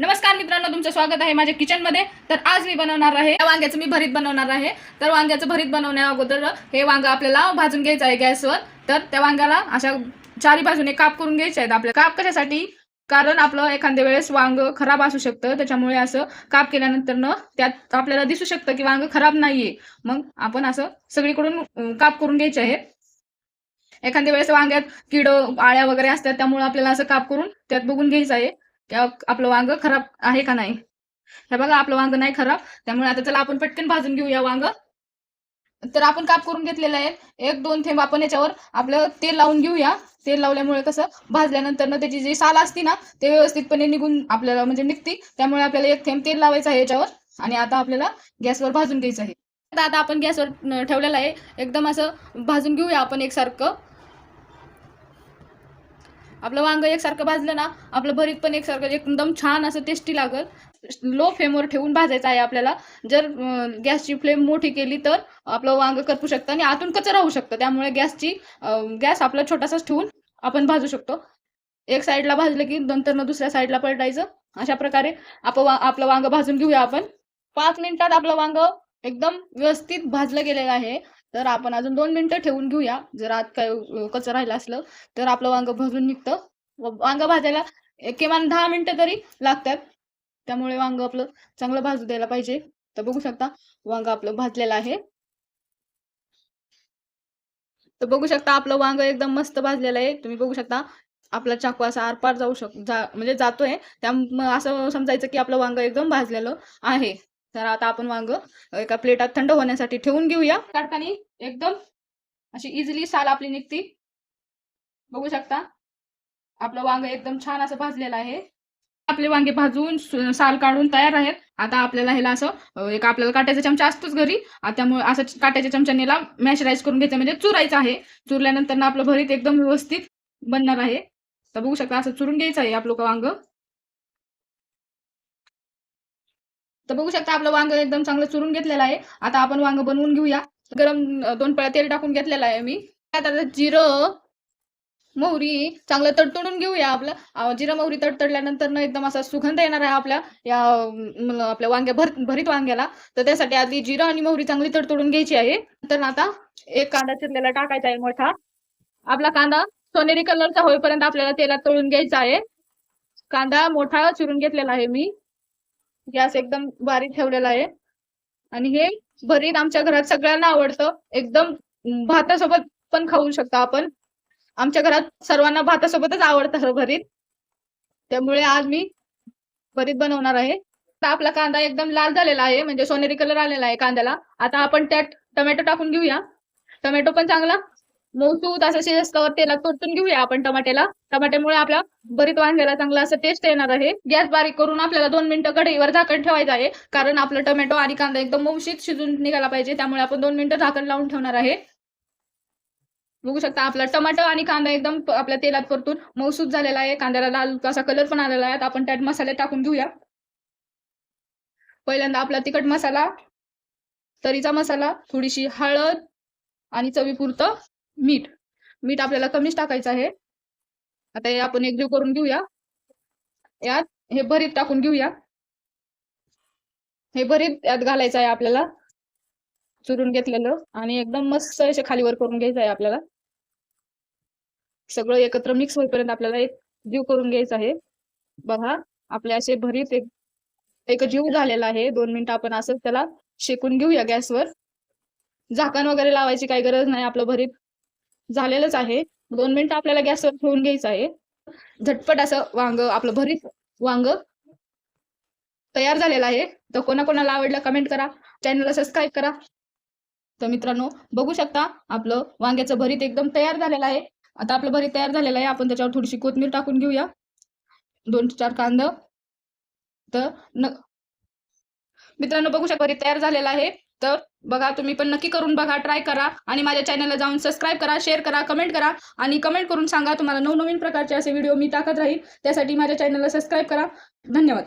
नमस्कार मित्रांनो तुमचं स्वागत आहे माझ्या किचनमध्ये. तर आज मी बनवणार आहे या वांग्याचं मी भरीत बनवणार आहे. तर वांग्याचं भरीत बनवण्या अगोदर हे वांग आपल्याला भाजून घ्यायचं आहे गॅसवर. तर त्या वांग्याला अशा चारी बाजूने काप करून घ्यायचे आहेत आपल्या काप कशासाठी? कारण आपलं एखाद्या वेळेस वांग खराब असू शकतं. त्याच्यामुळे असं काप केल्यानंतर न त्यात आपल्याला दिसू शकतं की वांग खराब नाहीये. मग आपण असं सगळीकडून काप करून घ्यायचे आहे एखाद्या वेळेस वांग्यात किड आळ्या वगैरे असतात त्यामुळे आपल्याला असं काप करून त्यात बघून घ्यायचं आहे. आपलं वांग खराब आहे का नाही? हे बघा आपलं वांग नाही खराब. त्यामुळे आता चला आपण पटकन भाजून घेऊया वांग. तर आपण काप करून घेतलेलं आहे. एक दोन थेंब आपण याच्यावर आपलं तेल लावून घेऊया. तेल लावल्यामुळे कसं भाजल्यानंतर ना त्याची जी साल असती ना ते व्यवस्थितपणे निघून आपल्याला म्हणजे निघती. त्यामुळे आपल्याला एक थेंब तेल लावायचं आहे याच्यावर. आणि आता आपल्याला गॅसवर भाजून घ्यायचं आहे. आता आता आपण गॅसवर ठेवलेलं आहे. एकदम असं भाजून घेऊया आपण एकसारखं. आपलं वांग एकसारखं भाजलं ना आपलं भरीत पण एकसारखं एकदम छान असं टेस्टी लागल. लो फ्लेमवर ठेवून भाजायचं आहे आपल्याला. जर गॅसची फ्लेम मोठी केली तर आपलं वांग करपू शकतं आणि आतून कचरा राहू शकतं. त्यामुळे गॅसची गॅस आपला छोटासाच ठेवून आपण भाजू शकतो. एक साईडला भाजलं की नंतर न दुसऱ्या साईडला पलटायचं. अशा प्रकारे आपण आपलं वांग भाजून घेऊया आपण. पाच मिनिटात आपलं वांग एकदम व्यवस्थित भाजलं गेलेलं आहे. तर आपण अजून दोन मिनिटं ठेवून घेऊया. जर आत काय कचरा राहिला राहिलं असलं तर आपलं वांग भाजून निघतं. वांग भाजायला एक किमान दहा मिनिटं तरी लागतात. त्यामुळे वांग आपलं चांगलं भाजू द्यायला पाहिजे. तर बघू शकता वांग आपलं भाजलेलं आहे. तर बघू शकता आपलं वांग एकदम मस्त भाजलेलं आहे. तुम्ही बघू शकता आपला चाकू असा आरपार जाऊ शक जा म्हणजे जातोय. त्या असं समजायचं की आपलं वांग एकदम भाजलेलं आहे. तर आता आपण वांग एका प्लेटात थंड होण्यासाठी ठेवून घेऊया. काढताना एकदम अशी इझिली साल आपली निघती. बघू शकता. आपलं वांग एकदम छान असं भाजलेलं आहे. आपले वांगे भाजून साल काढून तयार आहेत. आता आपल्याला ह्याला असं एक आपल्याला काट्याचा चमचा असतोच घरी. त्यामुळे असं काट्याच्या चमच्यानेला याला मॅशराईज करून घ्यायचं म्हणजे चुरायचं आहे. चुरल्यानंतर ना आपलं भरीत एकदम व्यवस्थित बनणार आहे. तर बघू शकता असं चुरून घ्यायचं आहे आपलं वांग. तर बघू शकता आपलं वांग एकदम चांगलं चुरून घेतलेलं आहे. आता आपण वांग बनवून घेऊया. गरम दोन पळ्या तेल टाकून घेतलेलं आहे मी. आता जिरं मोहरी चांगलं तडतडून घेऊया आपलं. जिरं मोहरी तडतडल्यानंतर ना एकदम असा सुगंध येणार आहे आपल्या या आपल्या वांग्या भर भरीत वांग्याला. तर त्यासाठी आधी जिरं आणि मोहरी चांगली तडतडून घ्यायची आहे. तर आता एक कांदा चिरलेला टाकायचा आहे मोठा. आपला कांदा सोनेरी कलरचा होईपर्यंत आपल्याला तेलात तळून घ्यायचा आहे. कांदा मोठा चिरून घेतलेला आहे मी. गॅस एकदम बारीक ठेवलेला आहे. आणि हे भरीत आमच्या घरात सगळ्यांना आवडतं. एकदम भातासोबत पण खाऊ शकता आपण. आमच्या घरात सर्वांना भातासोबतच आवडतं हे भरीत. त्यामुळे आज मी भरीत बनवणार आहे. आता आपला कांदा एकदम लाल झालेला आहे. म्हणजे सोनेरी कलर आलेला आहे कांद्याला. आता आपण त्यात टोमॅटो टाकून घेऊया. टोमॅटो पण चांगला मऊसूत असं शिजस्तवर तेलात परतून घेऊया आपण टमाट्याला. टमाट्यामुळे आपल्या भरीत वांग्याला चांगला असं टेस्ट येणार आहे. गॅस बारीक करून आपल्याला दोन मिनिटं कढईवर झाकण ठेवायचं आहे. कारण आपलं टोमॅटो आणि कांदा एकदम मऊशीत शिजून निघाला पाहिजे. त्यामुळे आपण दोन मिनिटं झाकण लावून ठेवणार आहे. बघू शकता आपला टमाटो आणि कांदा एकदम आपल्या तेलात परतून मऊसूत झालेला आहे. कांद्याला लाल असा कलर पण आलेला आहे. आपण त्यात मसाले टाकून घेऊया. पहिल्यांदा आपला तिखट मसाला तरीचा मसाला थोडीशी हळद आणि चवीपुरतं मीठ. मीठ आपल्याला कमीच टाकायचं आहे. आता हे आपण एकजीव करून घेऊया. यात हे भरीत टाकून घेऊया. हे भरीत यात घालायचं आहे आपल्याला. चुरून घेतलेलं. आणि एकदम मस्त असे खालीवर करून घ्यायचं आहे आपल्याला. सगळं एकत्र मिक्स होईपर्यंत आपल्याला एक जीव करून घ्यायचा आहे. बघा आपले असे भरीत एक एक जीव झालेला आहे. दोन मिनिटं आपण असं त्याला शेकून घेऊया गॅसवर. झाकण वगैरे लावायची काही गरज नाही आपलं भरीत. झालेलंच आहे. दोन मिनिटं आपल्याला गॅसवर ठेवून घ्यायचं आहे. झटपट असं वांग आपलं भरीत वांग तयार झालेलं आहे. तर कोणाकोणाला आवडलं कमेंट करा. चॅनलला सबस्क्राईब करा. तर मित्रांनो बघू शकता आपलं वांग्याचं भरीत एकदम तयार झालेलं आहे. आता आपलं भरीत तयार झालेलं आहे. आपण त्याच्यावर थोडीशी कोथमीर टाकून घेऊया. दोन चार कांद. तर न मित्रांनो बघू शकता भरीत तयार झालेला आहे. तर बघा तुम्ही पण नक्की करून बघा ट्राय करा आणि माझ्या चॅनलला जाऊन सबस्क्राईब करा शेअर करा कमेंट करा आणि कमेंट करून सांगा तुम्हाला नवनवीन प्रकारचे असे व्हिडिओ मी टाकत राहील. त्यासाठी माझ्या चॅनलला सबस्क्राईब करा. धन्यवाद.